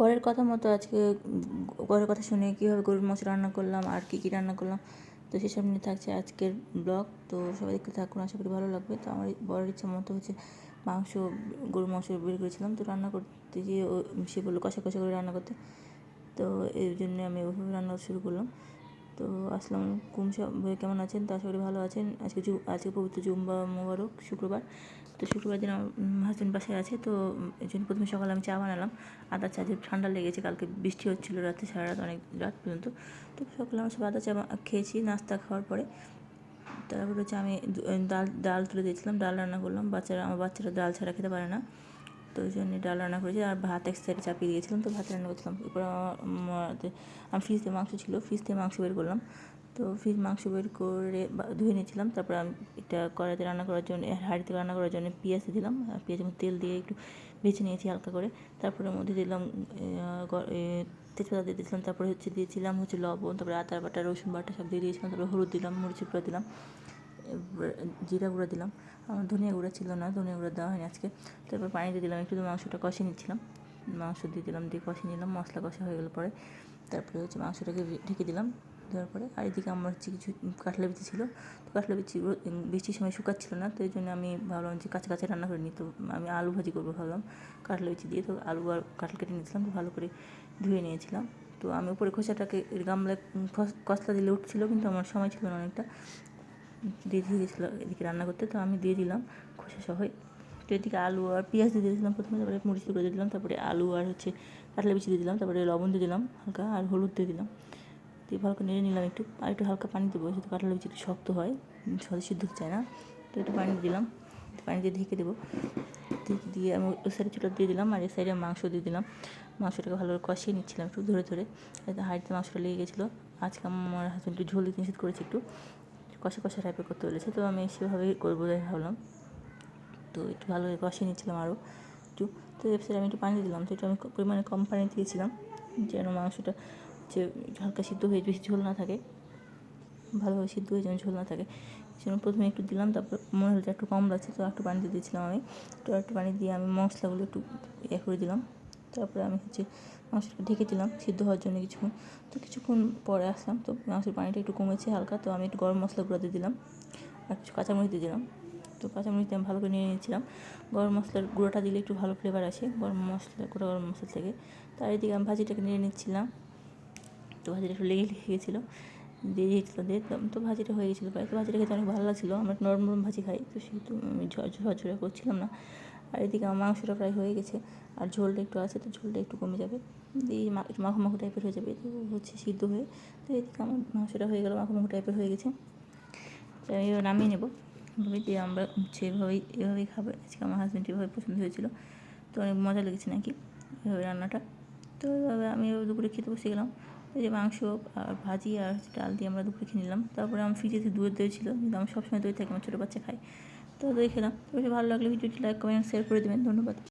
বরের কথা মতো আজকে বরের কথা শুনে কীভাবে গরুর মাংস রান্না করলাম, আর কী কী রান্না করলাম, তো সেসব নিয়ে থাকছে আজকের ব্লগ তো সবাই দেখতে থাকুন, আশা করি ভালো লাগবে। তো আমার বরের ইচ্ছা মতো হচ্ছে মাংস, গরুর মাংস বের করেছিলাম। তো রান্না করতে গিয়ে সে বলল কষা কষা করে রান্না করতে। তো এই জন্য আমি ওইভাবে রান্না শুরু করলাম। তো আসলাম কুম সবাই কেমন আছেন? তা আশা করি ভালো আছেন। আজকে জু, আজকে পবিত্র জুম্বা মোবারক, শুক্রবার। তো শুক্রবার দিন আমার হাজব্যান্ড বাসায় আছে, তো এই জন্য প্রথমে সকালে আমি চা বানালাম। আদা চা যে ঠান্ডা লেগেছে, কালকে বৃষ্টি হচ্ছিল রাতে সারা রাত অনেক রাত পর্যন্ত। তো সকালে আমার সব আদা চা খেয়েছি, নাস্তা খাওয়ার পরে। তারপরে হচ্ছে আমি ডাল ডাল তুলে দিয়েছিলাম, ডাল রান্না করলাম। বাচ্চারা, আমার বাচ্চারা ডাল ছাড়া খেতে পারে না। ওই জন্য ডাল রান্না করেছি। আর ভাত এক সাইডে চাপিয়ে দিয়েছিলাম, তো ভাত রান্না করছিলাম। এরপর আমার ফ্রিজ দিয়ে মাংস ছিল ফ্রিজ দিয়ে মাংস বের করলাম। তো ফ্রিজ মাংস বের করে ধুয়ে নিয়েছিলাম। তারপর আমি এটা কড়াইতে রান্না করার জন্য হাঁড়িতে রান্না করার জন্য পেঁয়াজ দিলাম। পেঁয়াজের মধ্যে তেল দিয়ে একটু বেছে নিয়েছি হালকা করে। তারপরে মধ্যে দিলাম তেজপাতা দিয়ে দিয়েছিলাম। তারপরে হচ্ছে দিয়েছিলাম হচ্ছে লবণ, তারপরে আদা বাটা, রসুন বাটা সব দিয়ে দিয়েছিলাম। তারপরে হলুদ দিলাম, মরিচের গুঁড়া দিলাম। জিরা গুঁড়া দিলাম। আমার ধনিয়া গুঁড়া ছিল না, ধনিয়া গুঁড়া দেওয়া হয়নি আজকে। তারপর পানি দিয়ে দিলাম, একটু মাংসটা কষে নিচ্ছিলাম। মাংস দিয়ে দিলাম, দিয়ে কষে নিলাম, মশলা কষা হয়ে গেলে পরে। তারপরে হচ্ছে মাংসটাকে ঢেকে দিলাম, দেওয়ার পরে। আর এদিকে আমার হচ্ছে কিছু কাঁঠালা বিচি ছিল। তো কাঁঠালা বিচি বৃষ্টির সময় শুকাচ্ছিল না, তো এই জন্য আমি ভাবলাম যে কাছে কাছে রান্না করে নিই। তো আমি আলু ভাজি করব ভাবলাম কাঁঠালা বিচি দিয়ে। তো আলু আর কাঁঠাল কেটে নিয়েছিলাম, তো ভালো করে ধুয়ে নিয়েছিলাম। তো আমি উপরে খোসাটাকে গামলায় কসলা দিলে উঠছিল, কিন্তু আমার সময় ছিল না অনেকটা। দিয়ে দিয়ে দিয়েছিলো, এদিকে রান্না করতে, তো আমি দিয়ে দিলাম খোসা সহই তো এদিকে আলু আর পেঁয়াজ দিয়ে দিয়েছিলাম প্রথমে, তারপরে মরিচ করে দিয়ে দিলাম, তারপরে আলু আর হচ্ছে কাঁঠালা বিচি দিয়ে দিলাম, তারপরে লবণ দিয়ে দিলাম হালকা আর হলুদ দিয়ে দিলাম। দিয়ে ভালো করে নেড়ে নিলাম একটু, আর একটু হালকা পানি দেবো, যেহেতু কাঁঠালা বিচি একটু শক্ত হয় সহজে সিদ্ধ চায় না, তো একটু পানি দিলাম, পানি দিয়ে ঢেকে দেবো। ঢেকে দিয়ে আমি ওই সাইডে চুটা দিয়ে দিলাম আর এই সাইডে মাংস দিয়ে দিলাম। মাংসটাকে ভালো করে কষিয়ে নিচ্ছিলাম একটু ধরে ধরে হাঁড়িতে মাংসটা লেগে গেছিল। আজকে আমার হাজব্যান্ড একটু ঝোল নিষেধ করেছে একটু কষা কষা টাইপের করতে বলেছে, তো আমি সেভাবেই করব ভাবলাম। তো একটু ভালো করে কষিয়ে নিচ্ছিলাম আরও একটু। তো এবার আমি একটু পানি দিলাম, তো একটু আমি পরিমাণে কম পানি দিয়েছিলাম, যেন মাংসটা যে হালকা সিদ্ধ হয়ে বেশি ঝোল না থাকে। ভালোভাবে সিদ্ধ হয়ে যেন ঝোল না থাকে। সেজন্য প্রথমে একটু দিলাম, তারপর মনে হলো একটু কম লাগছে, তো একটু পানি দিয়ে দিয়েছিলাম আমি। তো একটু পানি দিয়ে আমি মশলাগুলো একটু ইয়ে করে দিলাম। তারপরে আমি হচ্ছে মাংসটা ঢেকে দিলাম, সিদ্ধ হওয়ার জন্য কিছুক্ষণ। তো কিছুক্ষণ পরে আসলাম, তো মাংসের পানিটা একটু কমেছে হালকা, তো আমি একটু গরম মশলা গুঁড়ো দিয়ে দিলাম আর কিছু কাঁচামরিচ দিয়ে দিলাম। তো কাঁচামরিচ আমি ভালো করে নিয়ে নিয়েছিলাম। গরম মশলার গুঁড়োটা দিলে একটু ভালো ফ্লেভার আসে, গরম মশলা, গোটা গরম মশলা থেকে। তার এদিকে আমি ভাজিটাকে নিয়ে নিচ্ছিলাম। তো ভাজিটা একটু লেগে লেগে গেছিল, দিয়ে দিয়েছিলো দিয়ে তো ভাজিটা হয়ে গেছিল প্রায়। তো ভাজিটা খেতে অনেক ভালো লাগছিল, আমরা নরম নরম ভাজি খাই। তো সেহেতু আমি ঝরঝরা করছিলাম না। আর এদিকে আমার মাংসটা প্রায় হয়ে গেছে। আর ঝোলটা একটু আছে তো ঝোলটা একটু কমে যাবে। দিয়ে একটু মাখো টাইপের হয়ে যাবে। হচ্ছে সিদ্ধ হয়ে তো এদিকে আমার মাংসটা হয়ে গেলো, মাখো টাইপের হয়ে গেছে। তো আমি এবার নামিয়ে নেব। দিয়ে আমরা হচ্ছে এভাবেই এভাবেই খাব। আজকে আমার হাজব্যান্ড এভাবে পছন্দ হয়েছিলো। তো অনেক মজা লেগেছে নাকি এভাবে রান্নাটা? তো এভাবে আমি দুপুরে খেতে বসে গেলাম। এই যে মাংস আর ভাজি আর ডাল দিয়ে আমরা দুপুরে খেয়ে নিলাম। তারপরে আমার ফ্রিজে দইয়ের দই ছিল, কিন্তু আমি সবসময় দই থাকি, আমার ছোটো বাচ্চা খাই তো দেখে তো ভালো লাগলে ভিডিওটি লাইক কমেন্ট শেয়ার করে দেবেন। ধন্যবাদ।